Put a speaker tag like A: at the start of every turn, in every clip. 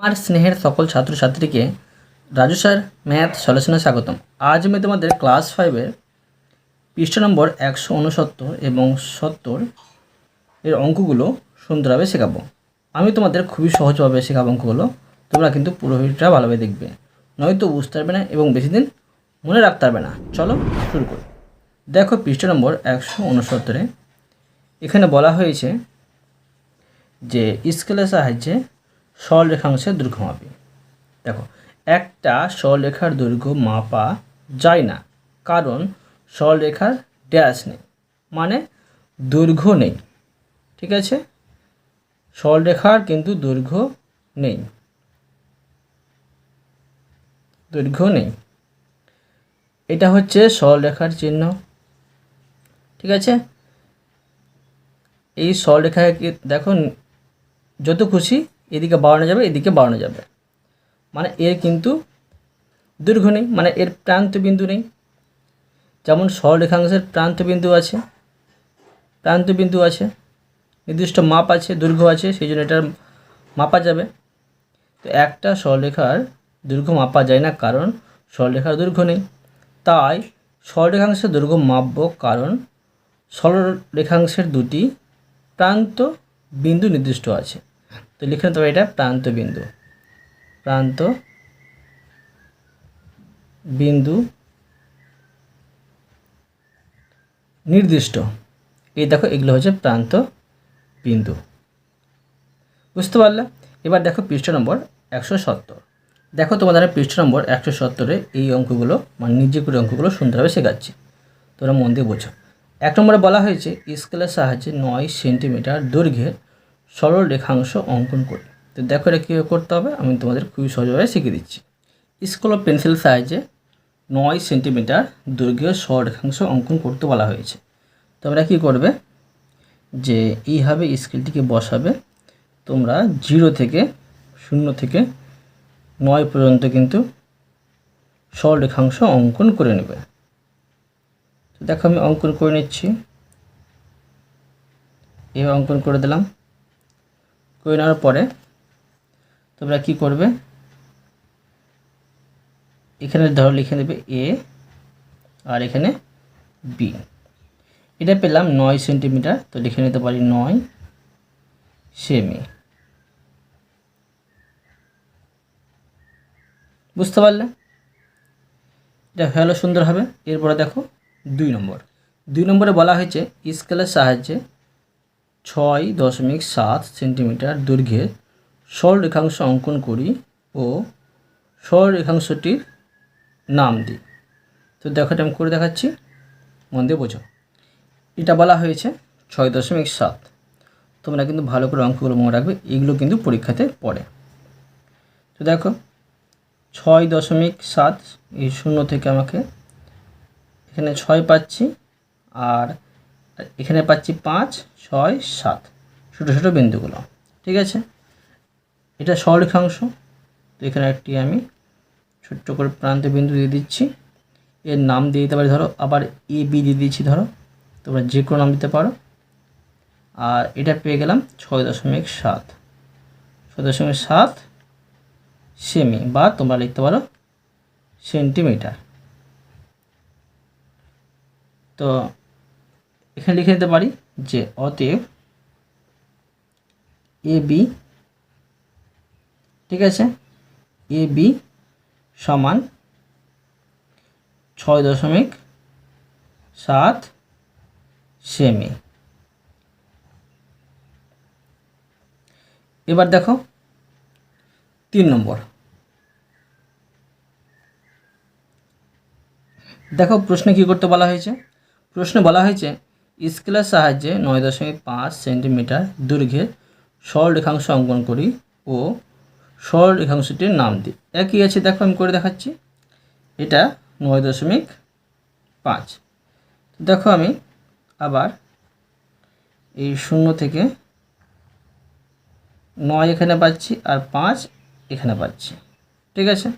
A: আমার স্নেহের সকল ছাত্রছাত্রীকে রাজু স্যার, ম্যাথ সলিউশনে স্বাগতম। আজ আমি তোমাদের ক্লাস ফাইভের পৃষ্ঠা নম্বর একশো উনসত্তর এবং সত্তর এর অঙ্কগুলো সুন্দরভাবে শেখাবো। আমি তোমাদের খুবই সহজভাবে শেখাবো অঙ্কগুলো, তোমরা কিন্তু পুরো ভিডিওটা ভালোভাবে দেখবে। নয়তো বুঝতে পারবে না এবং বেশি দিন মনে রাখতে পারবে না। চলো শুরু করি। দেখো পৃষ্ঠা নম্বর একশো উনসত্তরে এখানে বলা হয়েছে যে স্কেলের সাহায্যে সরল রেখাংশের দৈর্ঘ্য মাপি দেখো, একটা সরলরেখার দৈর্ঘ্য মাপা যায় না, কারণ সরলরেখার ড্যাশ নেই মানে দৈর্ঘ্য নেই, ঠিক আছে? সরলরেখার কিন্তু দৈর্ঘ্য নেই দৈর্ঘ্য নেই। এটা হচ্ছে সরলরেখার চিহ্ন, ঠিক আছে? এই সরলরেখায় কি- দেখো, যত খুশি এদিকে বাড়ানো যাবে, এদিকে বাড়ানো যাবে। মানে এর কিন্তু দৈর্ঘ্য নেই মানে এর প্রান্ত বিন্দু নেই। যেমন সরলরেখাংশের প্রান্ত বিন্দু আছে, প্রান্ত বিন্দু আছে, নির্দিষ্ট মাপ আছে দৈর্ঘ্য আছে, সেই জন্য এটার মাপা যাবে। তো একটা সরলরেখার দৈর্ঘ্য মাপা যায় না কারণ সরলরেখার দৈর্ঘ্য নেই। তাই সরলরেখাংশের দৈর্ঘ্য মাপব কারণ সরলরেখাংশের দুটি প্রান্ত বিন্দু নির্দিষ্ট আছে। তো লিখে নিতে হবে এটা প্রান্ত বিন্দু। প্রান্ত বিন্দু নির্দিষ্ট। এই দেখো এগুলো হচ্ছে প্রান্ত বিন্দু। বুঝতে পারলে? এবার দেখো পৃষ্ঠ নম্বর একশো সত্তর। দেখো তোমাদের পৃষ্ঠ নম্বর একশো সত্তরে এই অঙ্কগুলো মানে নিজে করে অঙ্কগুলো সুন্দরভাবে শেখাচ্ছি। তোমরা মন দিয়ে বোঝো। এক নম্বরে বলা হয়েছে স্কেলের সাহায্যে নয় সেন্টিমিটার দৈর্ঘ্যের সরল রেখাংশ অঙ্কন করি। তো দেখো এটা কীভাবে করতে হবে, আমি তোমাদের খুবই সহজভাবে শিখিয়ে দিচ্ছি। স্কুল অফ পেন্সিল সাইজে নয় সেন্টিমিটার দৈর্ঘ্যের রেখাংশ অঙ্কন করতে বলা হয়েছে। তোমরা কী করবে? যে এইভাবে স্কেলটিকে বসাবে, তোমরা জিরো থেকে শূন্য থেকে নয় পর্যন্ত কিন্তু রেখাংশ অঙ্কন করে নেবে। দেখো আমি অঙ্কন করে নিচ্ছি। এভাবে অঙ্কন করে দিলাম। করে নেওয়ার পরে তোমরা কি করবে? এখানে ধরো লিখে দেবে এ আর এখানে বি এটা পেলাম নয় সেন্টিমিটার, তো লিখে নিতে পারি নয় সেমি। বুঝতে পারলে? এটা হলো সুন্দর হবে। এরপরে দেখো দুই নম্বর। দুই নম্বরে বলা হয়েছে স্কেলের সাহায্যে ছয় দশমিক সাত সেন্টিমিটার দৈর্ঘ্যের রেখাংশ অঙ্কন করি ও সরল রেখাংশটির নাম দিই। তো দেখো আমি করে দেখাচ্ছি। মন দিয়ে বোঝো। এটা বলা হয়েছে ছয় দশমিক সাত। তোমরা কিন্তু ভালো করে অঙ্কগুলো মনে রাখবে, এগুলো কিন্তু পরীক্ষাতে পড়ে। তো দেখো, ছয় দশমিক সাত, এই শূন্য থেকে আমাকে এখানে ছয় পাচ্ছি, আর এখানে পাচ্ছি পাঁচ, ছয়, সাত। ছোটো ছোটো বিন্দুগুলো। ঠিক আছে? এটা সরলরেখাংশ। তো এখানে একটি আমি ছোট্ট করে প্রান্ত বিন্দু দিয়ে দিচ্ছি। এর নাম দিয়ে দিতে পারি, ধরো, আবার এ, বি দিয়ে দিচ্ছি, ধরো। তোমরা যে কোনো নাম দিতে পারো। আর এটা পেয়ে গেলাম ছয় দশমিক সাত। ছয় দশমিক সাত সেমি, বা তোমরা লিখতে পারো সেন্টিমিটার। তো এখানে লিখে নিতে পারি যে অতএব এ বি, ঠিক আছে? এ বি সমান ছয় দশমিক সাত সেমি। এবার দেখো, তিন নম্বর। দেখো প্রশ্নে কী করতে বলা হয়েছে? প্রশ্নে বলা হয়েছে স্কেলের সাহায্যে নয় দশমিক পাঁচ সেন্টিমিটার দৈর্ঘ্যের সরল রেখাংশ অঙ্কন করি ও সরল রেখাংশটির নাম দিই। একই আছে? দেখো, আমি করে দেখাচ্ছি। এটা নয় দশমিক পাঁচ। দেখো, আমি আবার এই শূন্য থেকে নয় এখানে পাচ্ছি আর পাঁচ এখানে পাচ্ছি। ঠিক আছে?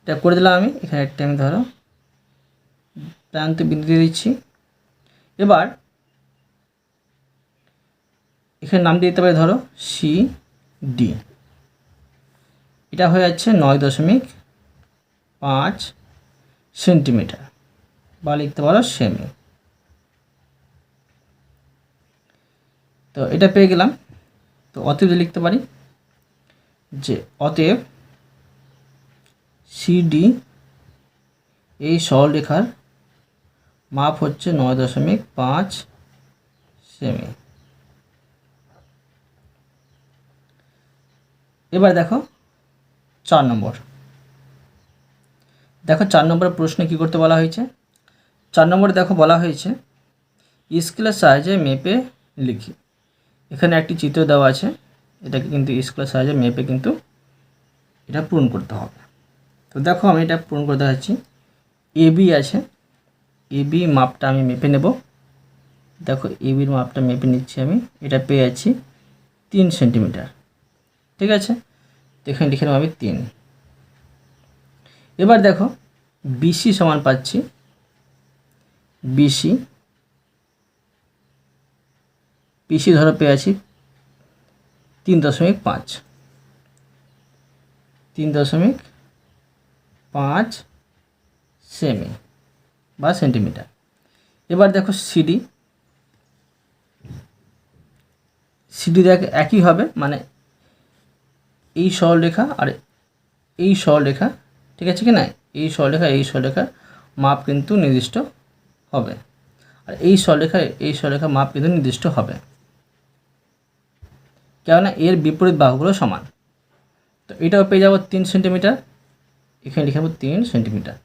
A: এটা করে দিলাম আমি। এখানে একটা আমি ধরো প্রান্ত বিন্দু দিয়ে দিচ্ছি। এবার এখানে নাম দিয়ে দিতে পারি, ধরো সি ডি এটা হয়ে যাচ্ছে নয় দশমিক পাঁচ সেন্টিমিটার। বা লিখতে পারো সেমি তো এটা পেয়ে গেলাম। তো অতএব লিখতে পারি যে অতএব সিডি এই সরলরেখার মাপ হচ্ছে নয় দশমিক পাঁচ সেমি। এবার দেখো চার নম্বর। দেখো চার নম্বরের প্রশ্নে কী করতে বলা হয়েছে? চার নম্বরে দেখো বলা হয়েছে, স্কেলের সাহায্যে মেপে লিখি। এখানে একটি চিত্র দেওয়া আছে, এটাকে কিন্তু স্কেলের সাহায্যে মেপে কিন্তু এটা পূরণ করতে হবে। তো দেখো আমি এটা পূরণ করে দেখাচ্ছি। এবি আছে এবি মাপটা আমি মেপে নেব। দেখো এবির মাপটা মেপে নিচ্ছি আমি। এটা পেয়ে যাচ্ছি তিন সেন্টিমিটার। ঠিক আছে? তো এখানে লিখে নেব আমি তিন। এবার দেখো বিসি সমান পাচ্ছি। বিসি পিসি ধরো পেয়ে আছি তিন দশমিক পাঁচ। তিন দশমিক পাঁচ সেমি। বা সেন্টিমিটার। এবার দেখো সিডি সিডি দেখ একই হবে মানে এই সরলরেখা আর এই সরলরেখা, ঠিক আছে কি না? এই সরলরেখা, এই সরলরেখার মাপ কিন্তু নির্দিষ্ট হবে। আর এই সরলরেখা, এই সরলরেখার মাপ কিন্তু নির্দিষ্ট হবে। কেননা এর বিপরীত বাহুগুলো সমান। তো এটাও পেয়ে যাব তিন সেন্টিমিটার, এখানে লিখে যাব তিন সেন্টিমিটার।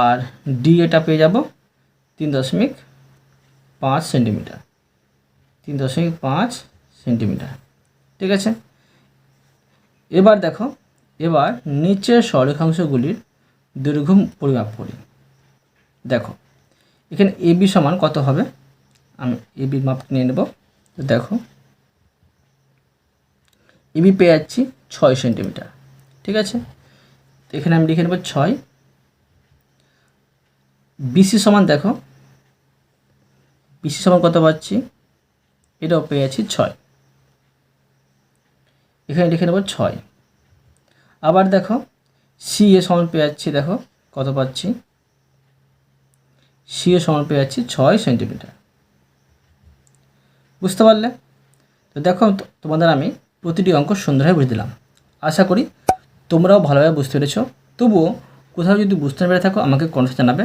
A: আর ডি এটা পেয়ে যাব তিন দশমিক পাঁচ সেন্টিমিটার। তিন দশমিক পাঁচ সেন্টিমিটার। ঠিক আছে? এবার দেখো, এবার নিচের সরেখাংশগুলির দৈর্ঘ্য পরিমাপ করি। দেখো, এখানে এবি সমান কত হবে? আমি এবির মাপ নিয়ে নেব। তো দেখো এবি পেয়ে যাচ্ছি ছয় সেন্টিমিটার। ঠিক আছে? এখানে আমি লিখে নেব ছয়। বিসি সমান দেখো। বিসি সমান কত পাচ্ছি? এটাও পেয়ে যাচ্ছি ছয়। এখানে লিখে নেব ছয়। আবার দেখো সি এ সমান পেয়ে যাচ্ছি, দেখো, কত পাচ্ছি? সি এ সমান পেয়ে যাচ্ছি ছয় সেন্টিমিটার। বুঝতে পারলে? তো দেখো তোমাদের আমি প্রতিটি অঙ্ক সুন্দরভাবে বুঝে দিলাম। আশা করি তোমরাও ভালোভাবে বুঝতে পেরেছ। তবুও কোথাও যদি বুঝতে পেরে থাকো, আমাকে কমেন্টে জানাবে।